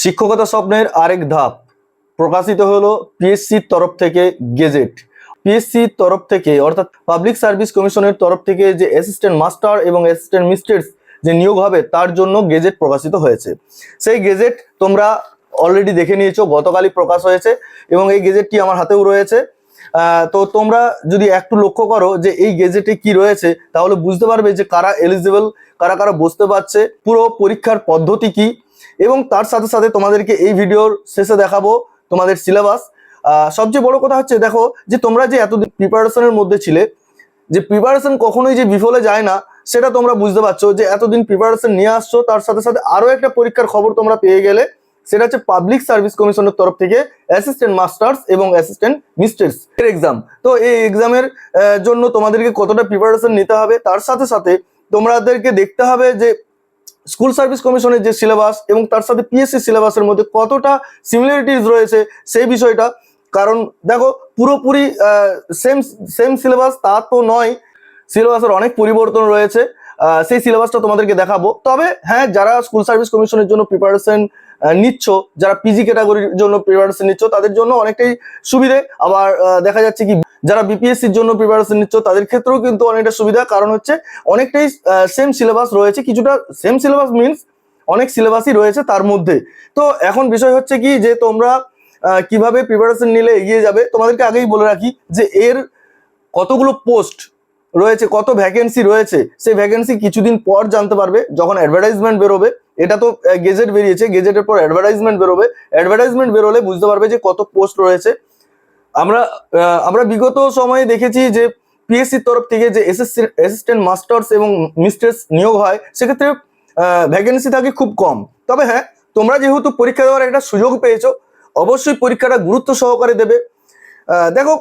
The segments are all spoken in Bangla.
শিক্ষকতা স্বপ্নের আরেক ধাপ প্রকাশিত হলো পিএসসির তরফ থেকে গেজেট। পিএসসির তরফ থেকে, অর্থাৎ পাবলিক সার্ভিস কমিশনের তরফ থেকে যে অ্যাসিস্ট্যান্ট মাস্টার এবং অ্যাসিস্ট্যান্ট মিস্ট্রেস যে নিয়োগ হবে, তার জন্য গেজেট প্রকাশিত হয়েছে। সেই গেজেট তোমরা অলরেডি দেখে নিয়েছো, গতকালই প্রকাশ হয়েছে এবং এই গেজেটটি আমার হাতেও রয়েছে। তো তোমরা যদি একটু লক্ষ্য করো যে এই গেজেটে কি রয়েছে, তাহলে বুঝতে পারবে যে কারা এলিজিবল কারা কারা বসতে পারছে, পুরো পরীক্ষার পদ্ধতি কি এবং তার সাথে সাথে তোমাদেরকে এই ভিডিওর শেষে দেখাবো তোমাদের সিলেবাস সবচেয়ে বড় কথা হচ্ছে, দেখো, যে তোমরা যে এতদিন প্রিপারেশনের মধ্যে ছিলে, যে প্রিপারেশন কখনোই যে বিফলে যায় না, সেটা তোমরা বুঝতে পারছ যে এতদিন প্রিপারেশন নিয়ে আসছো, তার সাথে সাথে আরও একটা পরীক্ষার খবর তোমরা পেয়ে গেলে, সেটা হচ্ছে পাবলিক সার্ভিস কমিশনের তরফ থেকে অ্যাসিস্ট্যান্ট মাস্টার্স এবং অ্যাসিস্ট্যান্ট মিস্টার্স এর এক্সাম তো এই এক্সামের জন্য তোমাদেরকে কতটা প্রিপারেশন নিতে হবে, তার সাথে সাথে তোমাদেরকে দেখতে হবে যে স্কুল সার্ভিস কমিশনের যে সিলেবাস এবং তার সাথে পিএসসি সিলেবাসের মধ্যে কতটা সিমিলারিটিস রয়েছে সেই বিষয়টা। কারণ দেখো, পুরোপুরি সেম সেম সিলেবাস তা তো নয়। সিলেবাসের অনেক পরিবর্তন রয়েছে। সেই সিলেবাসটা তোমাদেরকে দেখাবো। তবে হ্যাঁ যারা স্কুল সার্ভিস কমিশনের জন্য প্রিপারেশন নিচ্ছ, যারা পিজি ক্যাটাগরির জন্য প্রিপারেশন নিচ্ছ, তাদের জন্য অনেকটাই সুবিধে। আবার দেখা যাচ্ছে কি যারা বিপিএসসির জন্য প্রিপারেশন নিচ্ছ, তাদের ক্ষেত্রেও কিন্তু অনেকটা সুবিধা। কারণ হচ্ছে, অনেকটাই সেম সিলেবাস রয়েছে। কিছুটা সেম সিলেবাস মিনস অনেক সিলেবাসই রয়েছে তার মধ্যে। তো এখন বিষয় হচ্ছে কি, যে তোমরা কীভাবে প্রিপারেশন নিলে এগিয়ে যাবে, তোমাদেরকে আগেই বলে রাখি যে এর কতগুলো পোস্ট রয়েছে, কত ভ্যাকেন্সি রয়েছে, সেই ভ্যাকেন্সি কিছুদিন পর জানতে পারবে, যখন অ্যাডভার্টাইজমেন্ট বেরোবে। এটা তো গেজেট বেরিয়েছে। গেজেটের পর অ্যাডভার্টাইজমেন্ট বেরোবে। অ্যাডভার্টাইজমেন্ট বেরোলে বুঝতে পারবে যে কত পোস্ট রয়েছে। আমরা আমরা বিগত সময়ে দেখেছি যে পিএসসির তরফ থেকে যে অ্যাসিস্ট্যান্ট মাস্টার্স এবং মিস্ট্রেস নিয়োগ হয়, সেক্ষেত্রে ভ্যাকেন্সি থাকে খুব কম। তবে হ্যাঁ তোমরা যেহেতু পরীক্ষা দেওয়ার একটা সুযোগ পেয়েছ, অবশ্যই পরীক্ষাটা গুরুত্ব সহকারে দেবে। দেখো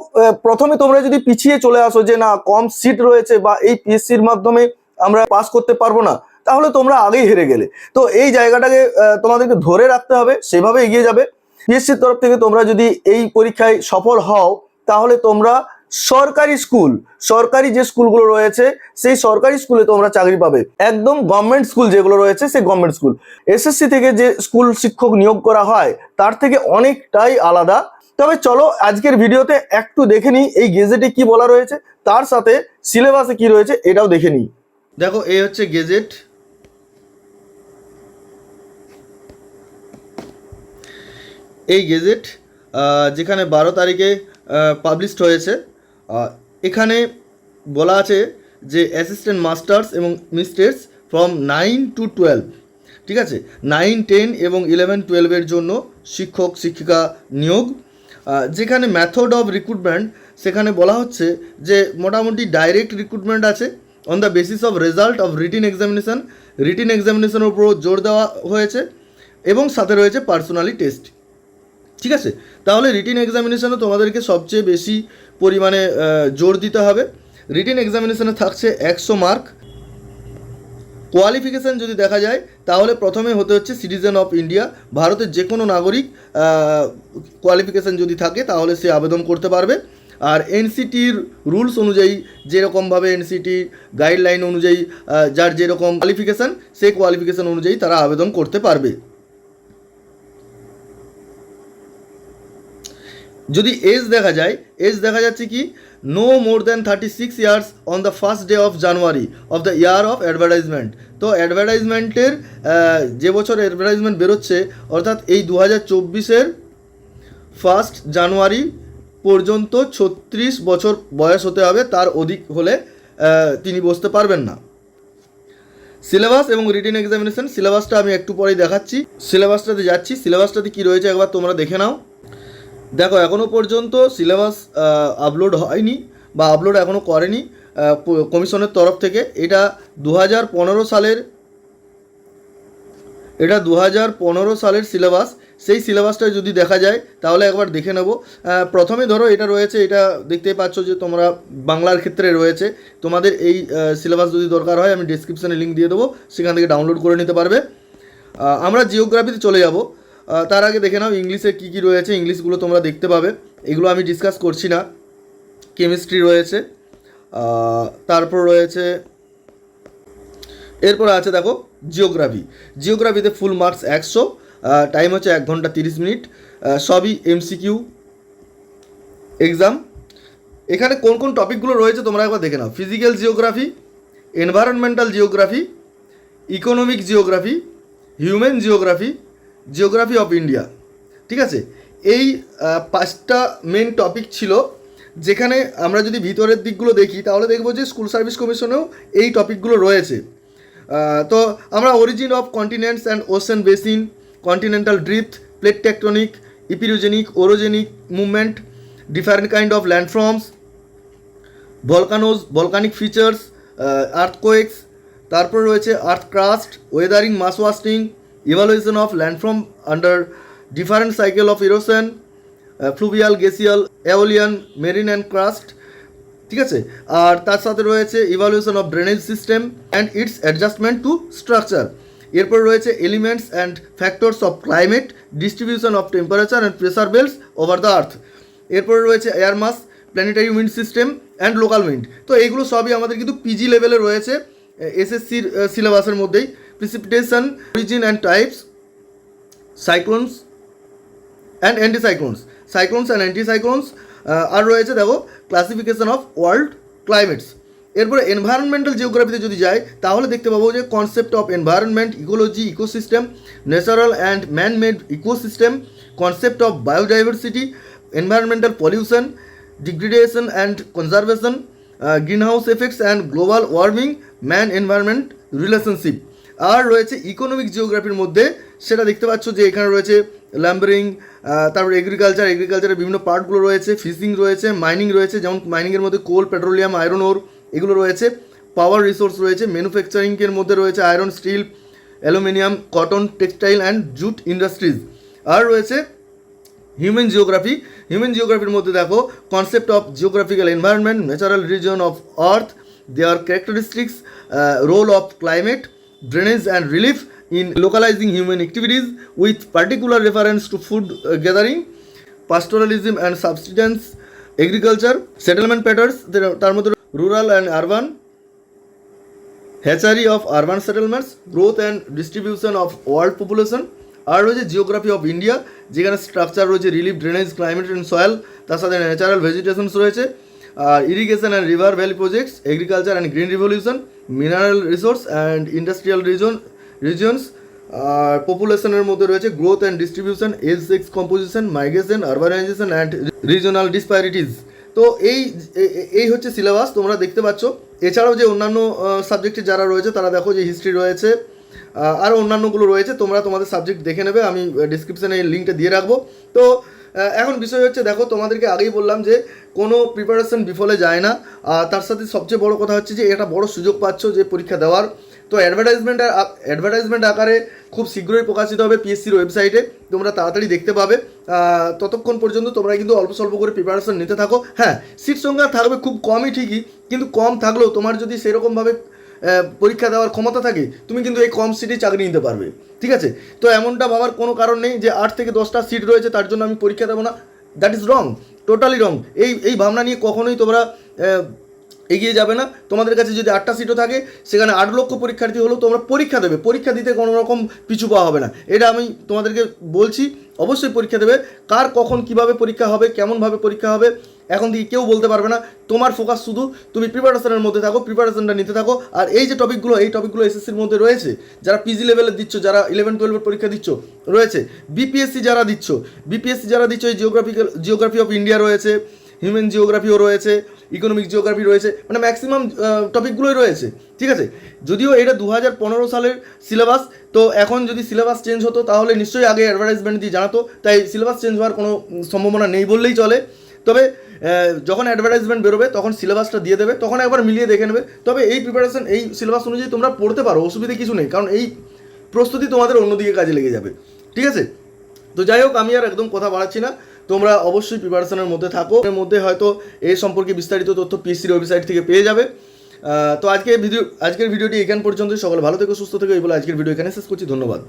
প্রথমে তোমরা যদি পিছিয়ে চলে আসো যে না, কম সিট রয়েছে বা এই পিএসসির মাধ্যমে আমরা পাস করতে পারব না, তাহলে তোমরা আগেই হেরে গেলে। তো এই জায়গাটাকে তোমাদেরকে ধরে রাখতে হবে, সেভাবে এগিয়ে যাবে। পিএসসির তরফ থেকে তোমরা যদি এই পরীক্ষায় সফল হও, তাহলে তোমরা সরকারি স্কুল, সরকারি যে স্কুলগুলো রয়েছে, সেই সরকারি স্কুলে তোমরা চাকরি পাবে। একদম গভর্নমেন্ট স্কুল যেগুলো রয়েছে, সেই গভর্নমেন্ট স্কুল এসএসসি থেকে যে স্কুল শিক্ষক নিয়োগ করা হয়, তার থেকে অনেকটাই আলাদা। তবে চলো, আজকের ভিডিওতে একটু দেখে নিই, এই গেজেটে কি বলা রয়েছে, তার সাথে সিলেবাসে কি রয়েছে, এটাও দেখে নিই। দেখো, এই হচ্ছে গেজেট। এই গেজেট যেখানে বারো তারিখে পাবলিশড হয়েছে। এখানে বলা আছে যে অ্যাসিস্ট্যান্ট মাস্টার্স এবং mistress from nine to twelve ঠিক আছে? নাইন টেন এবং ইলেভেন টুয়েলভের জন্য শিক্ষক, শিক্ষিকা নিয়োগ। যেখানে ম্যাথড অফ রিক্রুটমেন্ট সেখানে বলা হচ্ছে যে মোটামুটি ডাইরেক্ট রিক্রুটমেন্ট আছে on the basis of result of written examination written এক্সামিনেশনের উপরও জোর দেওয়া হয়েছে এবং সাথে রয়েছে পার্সোনালি টেস্ট ঠিক আছে? তাহলে রিটিন এক্সামিনেশনে তোমাদেরকে সবচেয়ে বেশি পরিমাণে জোর দিতে হবে। রিটিন এক্সামিনেশানে থাকছে একশো মার্ক কোয়ালিফিকেশান যদি দেখা যায়, তাহলে প্রথমে হতে হচ্ছে সিটিজেন অফ ইন্ডিয়া ভারতের যে কোনো নাগরিক কোয়ালিফিকেশান যদি থাকে, তাহলে সে আবেদন করতে পারবে। আর এনসিটির রুলস অনুযায়ী, যেরকমভাবে এনসিটি গাইডলাইন অনুযায়ী যার যেরকম কোয়ালিফিকেশান সেই কোয়ালিফিকেশান অনুযায়ী তারা আবেদন করতে পারবে। যদি এজ দেখা যায় এজ দেখা যাচ্ছে কি no more than thirty six years on the first day of January of the year of advertisement তো অ্যাডভার্টাইজমেন্টের যে বছর অ্যাডভার্টাইজমেন্ট বেরোচ্ছে, অর্থাৎ এই দু হাজার চব্বিশের ফার্স্ট জানুয়ারি পর্যন্ত ছত্রিশ বছর বয়স হতে হবে, তার অধিক হলে তিনি বসতে পারবেন না। সিলেবাস এবং রিটেন এক্সামিনেশন সিলেবাসটা আমি একটু পরেই দেখাচ্ছি। সিলেবাসটাতে যাচ্ছি। সিলেবাসটাতে কী রয়েছে একবার তোমরা দেখে নাও। দেখো এখনও পর্যন্ত সিলেবাস আপলোড হয়নি বা আপলোড এখনও করেনি কমিশনের তরফ থেকে। এটা দু হাজার পনেরো সালের, এটা দু হাজার পনেরো সালের সিলেবাস। সেই সিলেবাসটা যদি দেখা যায়, তাহলে একবার দেখে নেব। প্রথমে ধরো, এটা রয়েছে, এটা দেখতেই পাচ্ছ যে তোমরা বাংলার ক্ষেত্রে রয়েছে। তোমাদের এই সিলেবাস যদি দরকার হয়, আমি ডিসক্রিপশানে লিঙ্ক দিয়ে দেবো। সেখান থেকে ডাউনলোড করে নিতে পারবে। আমরা জিওগ্রাফিতে চলে যাব। তার আগে দেখে নাও ইংলিশে কী কী রয়েছে, ইংলিশগুলো তোমরা দেখতে পাবে। এগুলো আমি ডিসকাস করছি না। কেমিস্ট্রি রয়েছে তারপর রয়েছে, এরপর আছে দেখো জিওগ্রাফি জিওগ্রাফিতে ফুল মার্কস একশো টাইম হচ্ছে এক ঘণ্টা তিরিশ মিনিট। সবই এমসিকিউ এক্সাম এখানে কোন কোন টপিকগুলো রয়েছে তোমরা একবার দেখে নাও। Physical geography environmental geography economic geography human geography geography of India, ঠিক আছে? এই পাঁচটা মেন টপিক ছিল, যেখানে আমরা যদি ভিতরের দিকগুলো দেখি, তাহলে দেখব যে স্কুল সার্ভিস কমিশনেও এই টপিকগুলো রয়েছে। তো আমরা origin of continents and ocean basin continental drift plate tectonic epeirogenic orogenic movement different kind of landforms volcanoes volcanic features earthquakes তারপর রয়েছে earth crust weathering mass wasting evaluation of landform under different cycle of erosion fluvial glacial aeolian marine and crust ঠিক আছে? আর তার সাথে রয়েছে evaluation of drainage system and its adjustment to structure এরপর রয়েছে elements and factors of climate distribution of temperature and pressure belts over the earth এরপরে রয়েছে air mass planetary wind system and local wind তো এইগুলো সবই আমাদের কিন্তু পিজি লেভেলে রয়েছে এসএসসির সিলেবাসের মধ্যেই। Precipitation origin and types cyclones and anticyclones cyclones and anticyclones আর রয়েছে দেখো ক্লাসিফিকেশন অফ ওয়ার্ল্ড ক্লাইমেটস এরপরে এনভায়রনমেন্টাল জিওগ্রাফিতে যদি যাই, তাহলে দেখতে পাবো যে concept of environment ecology ecosystem natural and man made ecosystem concept of biodiversity environmental pollution degradation and conservation greenhouse effects and global warming man environment relationship আর রয়েছে ইকোনমিক জিওগ্রাফির মধ্যে, সেটা দেখতে পাচ্ছ যে এখানে রয়েছে ল্যাম্বারিং তারপর এগ্রিকালচার এগ্রিকালচারের বিভিন্ন পার্টগুলো রয়েছে ফিশিং রয়েছে মাইনিং রয়েছে, যেমন মাইনিংয়ের মধ্যে কোল পেট্রোলিয়াম আয়রন ওর এগুলো রয়েছে পাওয়ার রিসোর্স রয়েছে ম্যানুফ্যাকচারিংয়ের মধ্যে রয়েছে iron steel aluminium cotton textile and jute industries আর রয়েছে হিউম্যান জিওগ্রাফি হিউম্যান জিওগ্রাফির মধ্যে দেখো concept of geographical environment natural region of earth their characteristics role of climate drainage and relief in localising human activities with particular reference to food gathering pastoralism and subsistence, agriculture, settlement patterns তার মধ্যে rural and urban hatchery of urban settlements growth and distribution of world population আর রয়েছে জিওগ্রাফি অফ ইন্ডিয়া যেখানে স্ট্রাকচার রয়েছে relief drainage climate and soil তার সাথে ন্যাচারাল ভেজিটেশনস রয়েছে। Irrigation and river valley projects agriculture and green revolution mineral resource and industrial region regions আর পপুলেশনের মধ্যে রয়েছে growth and distribution age sex composition migration urbanisation and regional disparities তো এই এই হচ্ছে সিলেবাস তোমরা দেখতে পাচ্ছ। এছাড়াও যে অন্যান্য সাবজেক্টে যারা রয়েছে, তারা দেখো যে হিস্ট্রি রয়েছে। আরও অন্যান্যগুলো রয়েছে, তোমরা তোমাদের সাবজেক্ট দেখে নেবে, আমি ডিসক্রিপশানে এই লিঙ্কটা দিয়ে রাখব। তো এখন বিষয় হচ্ছে, দেখো, তোমাদেরকে আগেই বললাম যে কোনো প্রিপারেশন বিফলে যায় না। আর তার সাথে সবচেয়ে বড় কথা হচ্ছে যে এটা বড় সুযোগ পাচ্ছ যে পরীক্ষা দেওয়ার। তো অ্যাডভার্টাইজমেন্ট অ্যাডভার্টাইজমেন্ট আকারে খুব শীঘ্রই প্রকাশিত হবে পিএসসির ওয়েবসাইটে তোমরা তাড়াতাড়ি দেখতে পাবে। ততক্ষণ পর্যন্ত তোমরা কিন্তু অল্প স্বল্প করে প্রিপারেশন নিতে থাকো। হ্যাঁ সিট সংখ্যা থাকবে খুব কমই ঠিকই, কিন্তু কম থাকলেও তোমার যদি সেরকমভাবে পরীক্ষা দেওয়ার ক্ষমতা থাকে, তুমি কিন্তু এই কম সিটে চাকরি নিতে পারবে। ঠিক আছে? তো এমনটা ভাবার কোনো কারণ নেই যে আট থেকে দশটা সিট রয়েছে, তার জন্য আমি পরীক্ষা দেবো না। That is wrong totally wrong এই এই ভাবনা নিয়ে কখনোই তোমরা এগিয়ে যাবে না। তোমাদের কাছে যদি আটটা সিটও থাকে, সেখানে আট লক্ষ পরীক্ষার্থী হলেও তোমরা পরীক্ষা দেবে। পরীক্ষা দিতে কোনো রকম পিছু পাওয়া হবে না। এটা আমি তোমাদেরকে বলছি, অবশ্যই পরীক্ষা দেবে। কার কখন কীভাবে পরীক্ষা হবে, কেমনভাবে পরীক্ষা হবে এখন থেকে কেউ বলতে পারবে না। তোমার ফোকাস শুধু তুমি প্রিপারেশনের মধ্যে থাকো প্রিপারেশনটা নিতে থাকো। আর এই যে টপিকগুলো এই টপিকগুলো এসএসসির মধ্যে রয়েছে, যারা পিজি লেভেলে দিচ্ছ, যারা ইলেভেন টুয়েলভের পরীক্ষা দিচ্ছ, রয়েছে। বিপিএসসি যারা দিচ্ছ বিপিএসসি যারা দিচ্ছ, এই জিওগ্রাফিক্যাল জিওগ্রাফি অফ ইন্ডিয়া রয়েছে হিউম্যান জিওগ্রাফিও রয়েছে ইকোনমিক জিওগ্রাফি রয়েছে মানে ম্যাক্সিমাম টপিকগুলোই রয়েছে, ঠিক আছে? যদিও এটা দু হাজার পনেরো সালের সিলেবাস তো এখন যদি সিলেবাস চেঞ্জ হতো, তাহলে নিশ্চয়ই আগে অ্যাডভার্টাইজমেন্ট দিয়ে জানাতো, তাই সিলেবাস চেঞ্জ হওয়ার কোনো সম্ভাবনা নেই বললেই চলে। তবে যখন অ্যাডভার্টাইজমেন্ট বেরোবে, তখন সিলেবাসটা দিয়ে দেবে, তখন একবার মিলিয়ে দেখে নেবে। তবে এই প্রিপারেশন এই সিলেবাস অনুযায়ী তোমরা পড়তে পারো, অসুবিধে কিছু নেই, কারণ এই প্রস্তুতি তোমাদের অন্যদিকে কাজে লেগে যাবে। ঠিক আছে? তো যাই হোক, আমি আর একদম কথা বাড়াচ্ছি না। তোমরা অবশ্যই প্রিপারেশনের মধ্যে থাকো। এর মধ্যে হয়তো এই সম্পর্কে বিস্তারিত তথ্য পিএসসির ওয়েবসাইট থেকে পেয়ে যাবে। তো আজকে ভিডিও, আজকের ভিডিওটি এখান পর্যন্ত সকলে ভালো থেকে, সুস্থ থেকো। এই বলে আজকের ভিডিও এখানে শেষ করছি। ধন্যবাদ।